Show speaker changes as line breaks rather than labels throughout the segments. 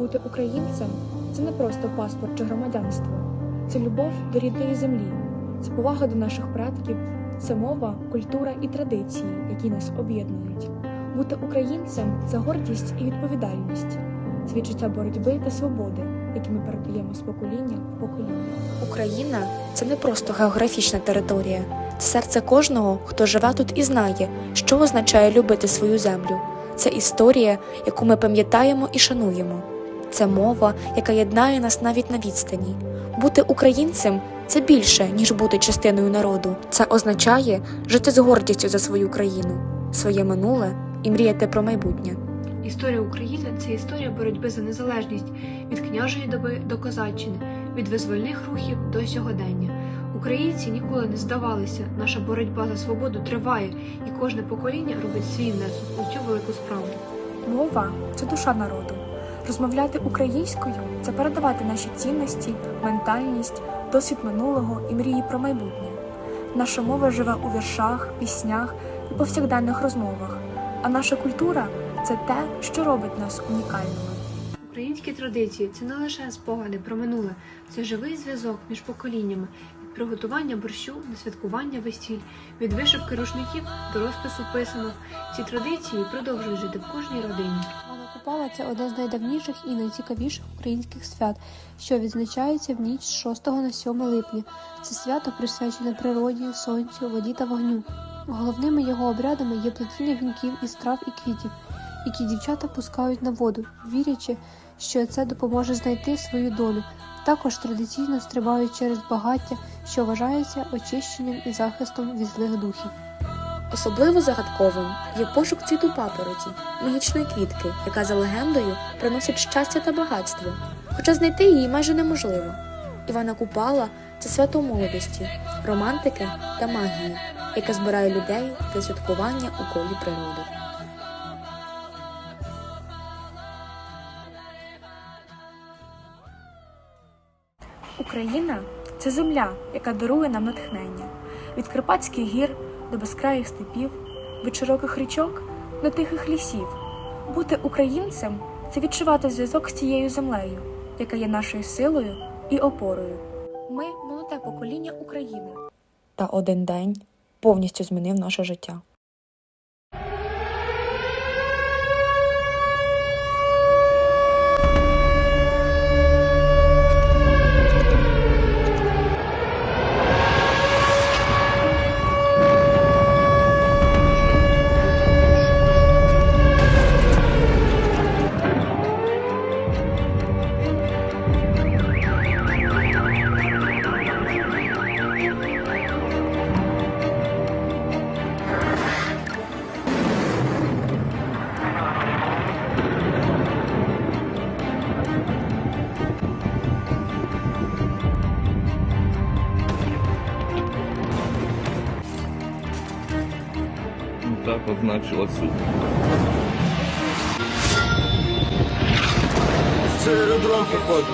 Бути українцем це не просто паспорт чи громадянство, це любов до рідної землі, це повага до наших предків, це мова, культура і традиції, які нас об'єднують. Бути українцем це гордість і відповідальність, це відчуття боротьби та свободи, які ми передаємо з покоління в покоління.
Україна це не просто географічна територія, це серце кожного, хто живе тут і знає, що означає любити свою землю. Це історія, яку ми пам'ятаємо і шануємо. Це мова, яка єднає нас навіть на відстані. Бути українцем це більше, ніж бути частиною народу. Це означає жити з гордістю за свою країну, своє минуле і мріяти про майбутнє.
Історія України це історія боротьби за незалежність від княжої доби до козаччини, від визвольних рухів до сьогодення. Українці ніколи не здавалися. Наша боротьба за свободу триває, і кожне покоління робить свій внесок у цю велику справу.
Мова це душа народу. Розмовляти українською це передавати наші цінності, ментальність, досвід минулого і мрії про майбутнє. Наша мова живе у віршах, піснях і повсякденних розмовах, а наша культура це те, що робить нас унікальними.
Українські традиції це не лише спогади про минуле, це живий зв'язок між поколіннями від приготування борщу до святкування весіль, від вишивки рушників до розпису писанок. Ці традиції продовжують жити в кожній родині.
Купала це одне з найдавніших і найцікавіших українських свят, що відзначається в ніч з 6 на 7 липня. Це свято присвячене природі, сонцю, воді та вогню. Головними його обрядами є плетіння вінків із трав і квітів, які дівчата пускають на воду, вірячи, що це допоможе знайти свою долю. Також традиційно стрибають через багаття, що вважається очищенням і захистом від злих духів.
Особливо загадковим є пошук цвіту папороті, магічної квітки, яка за легендою приносить щастя та багатство, хоча знайти її майже неможливо. Івана Купала це свято молодості, романтики та магії, яка збирає людей для святкування у колі природи.
Україна це земля, яка дарує нам натхнення від Карпатських гір до безкраїх степів, від широких річок до тихих лісів. Бути українцем це відчувати зв'язок з цією землею, яка є нашою силою і опорою. Ми молоде покоління України.
Та один день повністю змінив наше життя.
Так от начало.
Це аеродром, походу.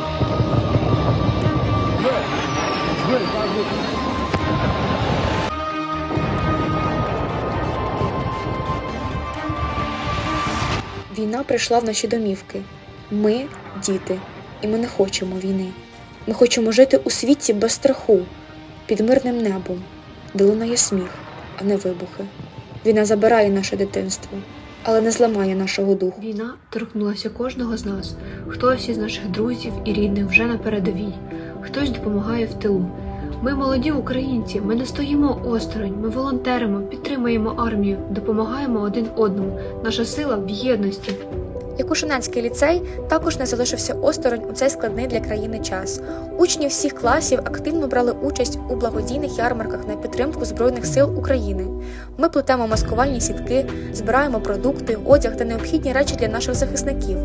Війна прийшла в наші домівки. Ми діти, і ми не хочемо війни. Ми хочемо жити у світі без страху, під мирним небом, де лунає сміх, а не вибухи. Війна забирає наше дитинство, але не зламає нашого духу.
Війна торкнулася кожного з нас. Хтось із наших друзів і рідних вже на передовій, хтось допомагає в тилу. Ми молоді українці, ми не стоїмо осторонь, ми волонтеримо, підтримуємо армію, допомагаємо один одному. Наша сила в єдності.
Якушинецький ліцей також не залишився осторонь у цей складний для країни час. Учні всіх класів активно брали участь у благодійних ярмарках на підтримку Збройних сил України. Ми плетемо маскувальні сітки, збираємо продукти, одяг та необхідні речі для наших захисників.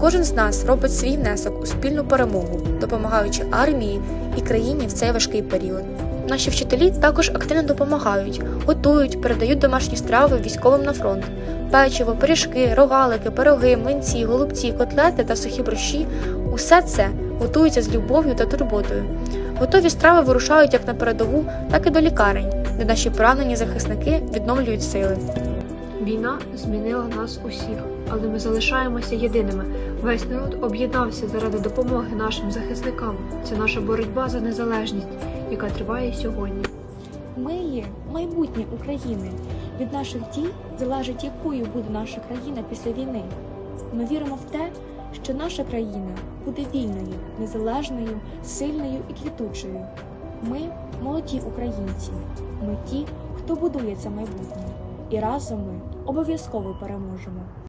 Кожен з нас робить свій внесок у спільну перемогу, допомагаючи армії і країні в цей важкий період. Наші вчителі також активно допомагають, готують, передають домашні страви військовим на фронт. Печиво, пиріжки, рогалики, пироги, млинці, голубці, котлети та сухі борщі усе це готується з любов'ю та турботою. Готові страви вирушають як на передову, так і до лікарень, де наші поранені захисники відновлюють сили.
Війна змінила нас усіх, але ми залишаємося єдиними. Весь народ об'єднався заради допомоги нашим захисникам. Це наша боротьба за незалежність, яка триває сьогодні.
Ми є майбутнє України. Від наших дій залежить, якою буде наша країна після війни. Ми віримо в те, що наша країна буде вільною, незалежною, сильною і квітучою. Ми молоді українці. Ми ті, хто будує це майбутнє, і разом ми обов'язково переможемо.